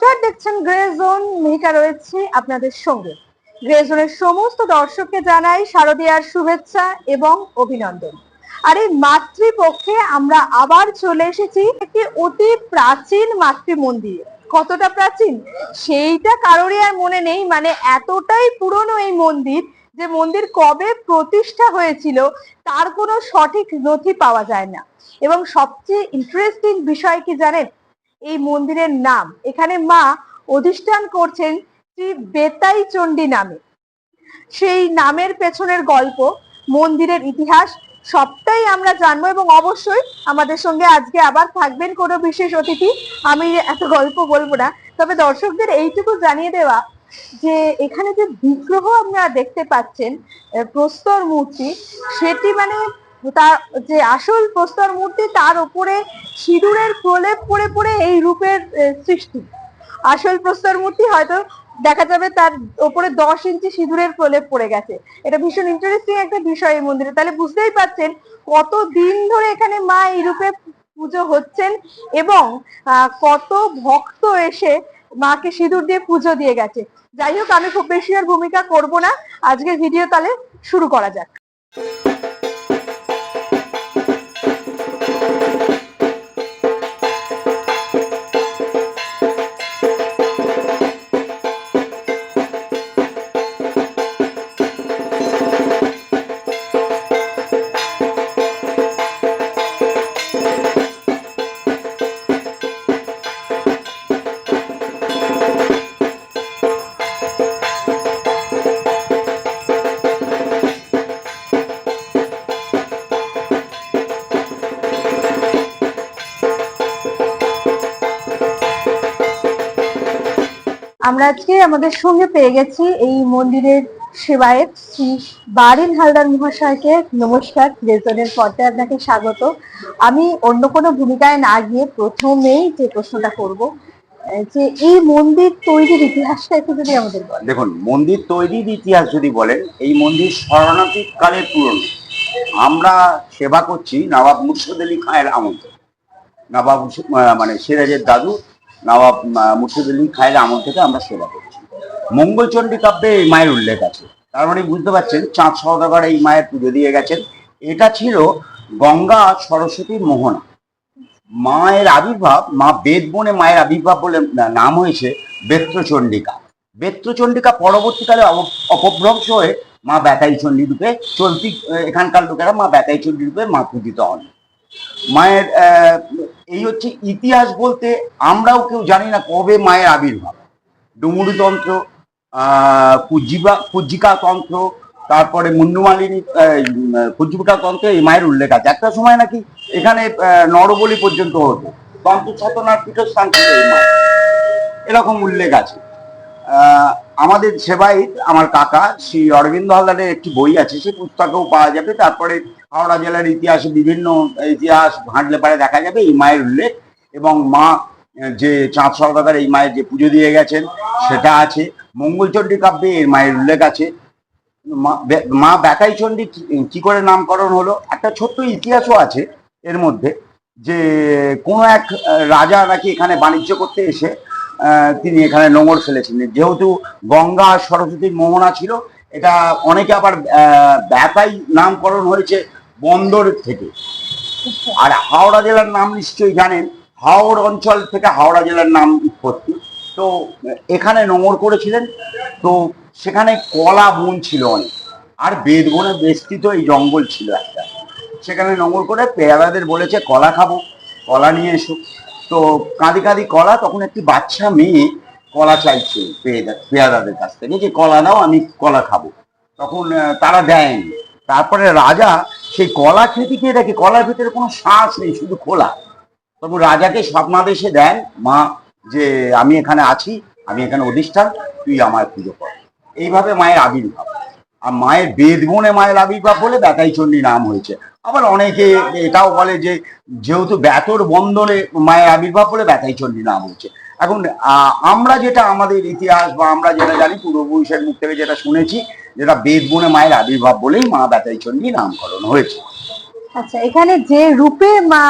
দেখছেন grey zone রয়েছে আপনাদের সঙ্গে। গ্রে জোনের সমস্ত দর্শককে জানাই শারদীয়ার শুভেচ্ছা এবং অভিনন্দন। আর এই মাতৃপক্ষে আমরা আবার চলে এসেছি একটি অতি প্রাচীন মাতৃ মন্দির কতটা প্রাচীন? সেইটা কারোরই আর মনে নেই মানে এতটাই পুরনো এই মন্দির যে মন্দির কবে প্রতিষ্ঠা হয়েছিল, তার কোনো সঠিক নথি পাওয়া যায় না। এবং সবচেয়ে ইন্টারেস্টিং বিষয় কি জানেন? এই মন্দিরের নাম। এখানে মা অধিষ্ঠান করছেন শ্রী বেতাই চণ্ডী নামে। সেই নামের পেছনের গল্প, মন্দিরের ইতিহাস, সবটাই আমরা জানব এবং অবশ্যই আমাদের সঙ্গে আজকে আবার থাকবেন কোনো বিশেষ অতিথি। আমি এত গল্প বলব না। তবে দর্শকদের এইটুকু জানিয়ে দেওয়া যে এখানে যে বিগ্রহ আপনারা দেখতে পাচ্ছেন প্রস্তর মূর্তি, সেটি মানে তার যে আসল প্রস্তর মূর্তি তার উপরে সিঁদুরের প্রলেপ পড়ে পড়ে এই রূপের সৃষ্টি। আসল প্রস্তর মূর্তি হয়তো দেখা যাবে তার ওপরে দশ ইঞ্চি সিঁদুরের প্রলেপ পড়ে গেছে। এটা ভীষণ ইন্টারেস্টিং একটা বিষয় এই মন্দিরে। তাহলে বুঝতেই পারছেন কত দিন ধরে এখানে মা এই রূপে পুজো হচ্ছেন এবং কত ভক্ত এসে মাকে সিঁদুর দিয়ে পুজো দিয়ে গেছে। যাই হোক, আমি খুব বেশি আর ভূমিকা করব না। আজকের ভিডিও তাহলে শুরু করা যাক। আমরা আজকে আমাদের সঙ্গে পেয়ে গেছি এই মন্দিরের সেবায়েত শ্রী বারিন হালদার মহাশয়কে। নমস্কার, রেজনের পর্দায় আপনাকে স্বাগত। আমি অন্য কোনো ভূমিকায় না গিয়ে প্রথমেই যে প্রশ্নটা করব যে এই মন্দির তৈরির ইতিহাসটা একটু যদি আমাদের বলেন। দেখুন, মন্দির তৈরির ইতিহাস যদি বলেন, এই মন্দির শরণার্থী কালের পুরনো। আমরা সেবা করছি নবাব মুর্শিদ আলী খায়ের থেকে। নবাব মানে সিরাজের দাদু নবাব আহ, মুর্শিদ আলী খায়ের আমল থেকে আমরা সেবা করছি। মঙ্গলচণ্ডী কাব্যে এই মায়ের উল্লেখ আছে। তার মানে বুঝতে পারছেন চাঁদ সওদাগর এই মায়ের পুজো দিয়ে গেছেন। এটা ছিল গঙ্গা সরস্বতীর মোহনা। মায়ের আবির্ভাব মা বেদ বেদবনে মায়ের আবির্ভাব বলে নাম হয়েছে বেত্রচণ্ডিকা। বেত্রচণ্ডিকা পরবর্তীকালে অপভ্রংশ হয়ে মা বেতাই চণ্ডী রূপে চলতি এখানকার লোকেরা মা বেতাই চণ্ডী রূপে মা পূজিত হন। মায়ের এই হচ্ছে ইতিহাস বলতে আমরাও কেউ জানি না কবে মায়ের আবির্ভাব। ডুমুরি তন্ত্র আহ কুজিবা কুজিকা তন্ত্র তারপরে মুন্ডুমালিনী তন্ত্রে এই মায়ের উল্লেখ আছে। একটা সময় নাকি এখানে নরবলি পর্যন্ত হতো। তন্ত্র ছাতনার পীঠস্থান এরকম উল্লেখ আছে। আমাদের সেবাই আমার কাকা, শ্রী অরবিন্দ হালদারের একটি বই আছে সেই পুস্তকেও পাওয়া যাবে। তারপরে হাওড়া জেলার ইতিহাসে বিভিন্ন ইতিহাস ঘাঁটলে পারে দেখা যাবে, এই মায়ের উল্লেখ। এবং মা যে চাঁদ সরকার, এই মায়ের যে পুজো দিয়ে গেছেন, সেটা আছে। মঙ্গলচণ্ডী কাব্যে এর মায়ের উল্লেখ আছে। মা, বে- মা বেতাই চণ্ডী কি- করে নামকরণ হলো, একটা ছোট্ট ইতিহাসও আছে এর মধ্যে, যে কোনো এক রাজা নাকি এখানে বাণিজ্য করতে এসে তিনি এখানে নোঙর ফেলেছিলেন যেহেতু গঙ্গা সরস্বতীর মোহনা ছিল, এটা অনেকে আবার বেতাই নামকরণ হয়েছে বন্দর থেকে। আর হাওড়া জেলার নাম নিশ্চয়ই জানেন, হাওড় অঞ্চল থেকে হাওড়া জেলার নাম উৎপত্তি। তো, এখানে নোঙর করেছিলেন, তো সেখানে কলা বন ছিল অনেক। আর বেদ বনে বেষ্টিত এই জঙ্গল ছিল একটা। সেখানে নোঙর করে পেয়ারাদের বলেছে, কলা খাব, কলা নিয়ে এসো। তো কাঁদি কাঁদি কলা, তখন একটি বাচ্চা মেয়ে কলা চাইছে পেয়াদা পেয়ারাদের কাছ থেকে। যে কলা দাও, আমি কলা খাব। তখন তারা দেয়নি। তারপরে রাজা সেই কলা খেতে গিয়ে দেখে কলার ভিতরে কোনো শ্বাস নেই, শুধু খোলা। তখন রাজাকে স্বপ্নাদেশে দেন, মা, যে আমি এখানে আছি, আমি এখানে অধিষ্ঠান, তুই আমার পুজো কর। এইভাবে মায়ের আবির্ভাব। আর মায়ের বেদবনে মায়ের আবির্ভাব বলে বেতাই চণ্ডী নাম হয়েছে। আবার অনেকে এটাও বলে যে যেহেতু ব্যাতর বন্ধনে মায়ের আবির্ভাব বলে বেতাই চণ্ডী নাম হয়েছে এখন আমরা যেটা আমাদের ইতিহাস বা আমরা যেটা জানি পূর্বপুরুষের মুখ থেকে যেটা শুনেছি যেটা বেদবনে মায়ের আবির্ভাব বলেই মা বেতাই চণ্ডী নামকরণ হয়েছে। আচ্ছা এখানে যে রূপে মা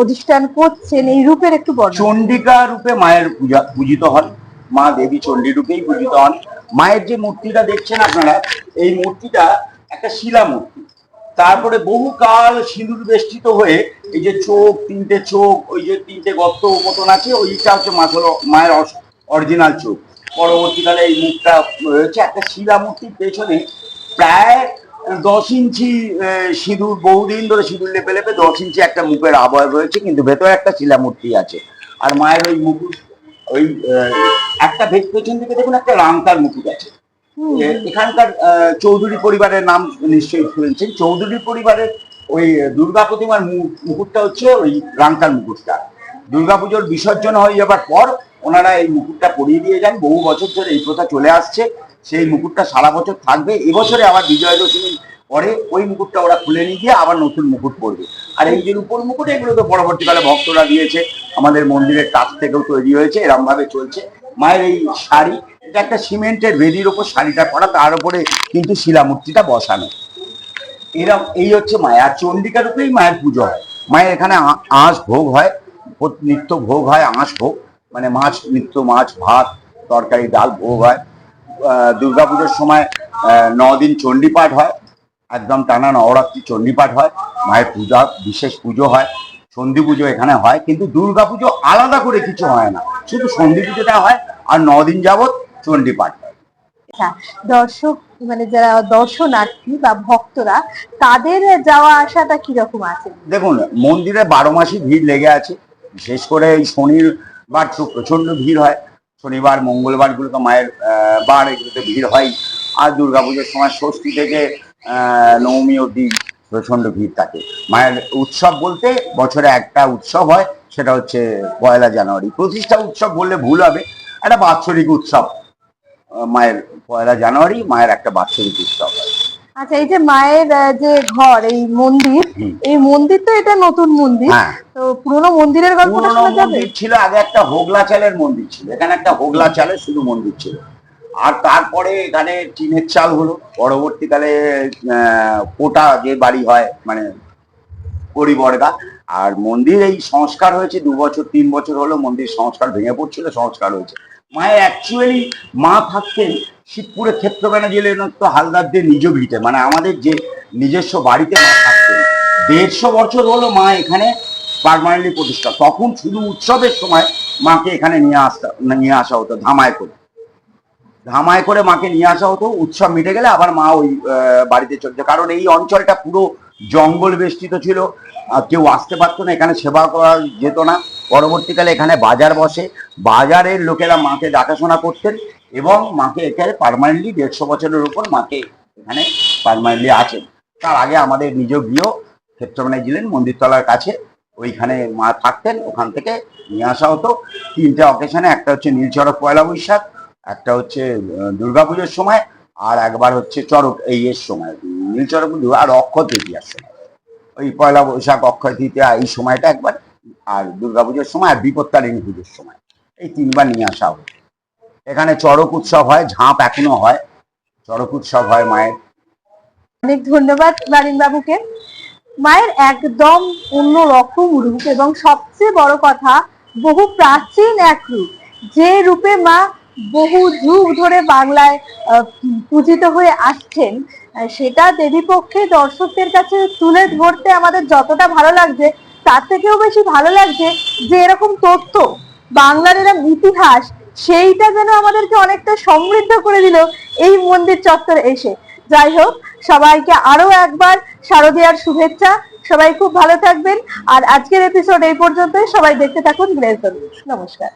অধিষ্ঠান করছেন এই রূপের একটু বর্ণনা চণ্ডিকা রূপে মায়ের পূজা পূজিত হয় মা দেবী চণ্ডী রূপেই পূজিত হন। মায়ের যে মূর্তিটা দেখছেন আপনারা এই মূর্তিটা একটা শিলা মূর্তি। তারপরে বহুকাল সিঁদুর বেষ্টিত হয়ে এই যে চোখ, তিনটে চোখ, ওই যে তিনটে গর্ত মতন আছে, ওইটা হচ্ছে মাথর মায়ের অরিজিনাল চোখ। পরবর্তীকালে এই মুখটা রয়েছে একটা শিলা মূর্তির পেছনে প্রায় দশ ইঞ্চি সিঁদুর, বহুদিন ধরে সিঁদুর লেপে লেপে দশ ইঞ্চি একটা মুখের আবয় রয়েছে, কিন্তু ভেতরে একটা শিলা মূর্তি আছে। আর মায়ের ওই মুকুট, ওই একটা ভেদ পেছন দিকে দেখুন, একটা রাংতার মুকুট আছে। এখানকার চৌধুরী পরিবারের নাম নিশ্চয়ই শুনেছেন। চৌধুরী পরিবারের ওই দুর্গা প্রতিমার মুকুটটা হচ্ছে ওই রাংকার মুকুটটা। দুর্গাপুজোর বিসর্জন হয়ে যাবার পর ওনারা এই মুকুটটা পরিয়ে দিয়ে যান। বহু বছর ধরে এই প্রথা চলে আসছে। সেই মুকুটটা সারা বছর থাকবে। এবছরে আবার বিজয় দশমী পরে ওই মুকুটটা ওরা খুলে নিয়ে গিয়ে আবার নতুন মুকুট পরবে। আর এই যে উপর মুকুট, এগুলো তো পরবর্তীকালে ভক্তরা দিয়েছে। আমাদের মন্দিরের কাছ থেকেও তৈরি হয়েছে। এরম ভাবে চলছে। মায়ের এই শাড়ি এটা একটা সিমেন্টের বেদির ওপর শাড়িটা করা তার উপরে কিন্তু শিলামূর্তিটা বসানো। এরকম এই হচ্ছে মায়ের আর রূপেই মায়ের পুজো হয়। মায়ের এখানে আঁশ ভোগ হয়। নিত্য ভোগ হয় আঁশ ভোগ। মানে মাছ নিত্য মাছ ভাত তরকারি ডাল ভোগ হয়। দুর্গাপুজোর সময় আহ, ন দিন চণ্ডীপাঠ হয়। একদম টানা নবরাত্রি চণ্ডীপাঠ হয়। মায়ের পূজা বিশেষ পুজো হয়। সন্ধি পুজো এখানে হয়। কিন্তু দুর্গাপুজো আলাদা করে কিছু হয় না। শুধু সন্ধি পুজোটা হয় আর ন দিন যাবৎ চণ্ডীপাঠ হয় দর্শক মানে যারা দর্শনার্থী বা ভক্তরা তাদের যাওয়া আসাটা কীরকম আছে? দেখুন মন্দিরে বারো মাসই ভিড় লেগে আছে। বিশেষ করে এই শনিবার তো প্রচণ্ড ভিড় হয়। শনিবার মঙ্গলবার গুলোতে মায়ের আহ, বার এগুলোতে ভিড় হয়। আর দুর্গাপুজোর সময় ষষ্ঠী থেকে আহ, নবমী অবধি প্রচণ্ড ভিড় থাকে। মায়ের উৎসব বলতে বছরে একটা উৎসব হয় সেটা হচ্ছে পয়লা জানুয়ারি। প্রতিষ্ঠা উৎসব বললে ভুল হবে। একটা বাৎসরিক উৎসব। মায়ের পয়লা জানুয়ারি মায়ের একটা বাৎসরিক উৎসব। হয় আচ্ছা এই যে মায়ের যে ঘর এই মন্দির এই মন্দির তো এটা নতুন মন্দির। হ্যাঁ। তো পুরোনো মন্দিরের শোনা যাবে? মন্দির ছিল আগে একটা হোগলা চালের মন্দির ছিল। এখানে একটা হোগলা চালের শুধু মন্দির ছিল। আর তারপরে এখানে টিনের চাল হলো। পরবর্তীকালে আহ, কোটা যে বাড়ি হয় মানে পরিবর্গা। আর মন্দির এই সংস্কার হয়েছে দু বছর তিন বছর হলো মন্দির সংস্কার ভেঙে পড়ছিল সংস্কার হয়েছে। মায়ের অ্যাকচুয়ালি মা থাকতেন শিবপুরের ক্ষেত্র ব্যানার্জি তো হালদারদের নিজ ভিটে। মানে আমাদের যে নিজস্ব বাড়িতে মা থাকতেন। দেড়শো বছর হলো মা এখানে পারমানেন্টলি প্রতিষ্ঠা। তখন শুধু উৎসবের সময় মাকে এখানে নিয়ে আসতে, নিয়ে আসা হতো, ধামায় করে। ধামায় করে মাকে নিয়ে আসা হতো, উৎসব মিটে গেলে আবার মা ওই বাড়িতে চলছে কারণ এই অঞ্চলটা পুরো জঙ্গল বেষ্টিত ছিল কেউ আসতে পারতো না, এখানে সেবা করা যেত না। পরবর্তীকালে এখানে বাজার বসে। বাজারের লোকেরা মাকে দেখাশোনা করতেন এবং মাকে এখানে পারমানেন্টলি দেড়শো বছরের উপর মাকে এখানে পারমানেন্টলি আছেন। তার আগে আমাদের নিজ গৃহ ক্ষেত্রমানে ছিলেন মন্দিরতলার কাছে। ওইখানে মা থাকতেন, ওখান থেকে নিয়ে আসা হতো। তিনটে অকেশনে একটা হচ্ছে নীলচড়ক পয়লা বৈশাখ, একটা হচ্ছে দুর্গাপুজোর সময়, আর একবার হচ্ছে চরক এই এর সময়। নীলচরক পুজো আর অক্ষয় তৃতীয়ার সময়। ওই পয়লা বৈশাখ, অক্ষয় তৃতীয়া এই সময়টা একবার আর দুর্গাপুজোর সময় আর বিপত্তারিণী পুজোর সময়। এই তিনবার নিয়ে আসা হয়। এখানে চড়ক উৎসব হয়, ঝাঁপ এখনও হয়। চড়ক উৎসব হয় মায়ের। অনেক ধন্যবাদ বারিন বাবুকে মায়ের একদম অন্য রকম রূপ এবং সবচেয়ে বড় কথা, বহু প্রাচীন এক রূপ। যে রূপে মা বহু যুগ ধরে বাংলায় পূজিত হয়ে আসছেন সেটা দেবীপক্ষে দর্শকদের কাছে তুলে ধরতে আমাদের যতটা ভালো লাগছে তার থেকেও বেশি ভালো লাগছে যে এরকম তথ্য বাংলার এরকম ইতিহাস সেইটা যেন আমাদেরকে অনেকটা সমৃদ্ধ করে দিল এই মন্দির চত্বরে এসে। যাই হোক, সবাইকে আরও একবার শারদীয়ার শুভেচ্ছা। সবাই খুব ভালো থাকবেন। আর আজকের এপিসোড এই পর্যন্তই। সবাই দেখতে থাকুন, গ্রেস নমস্কার।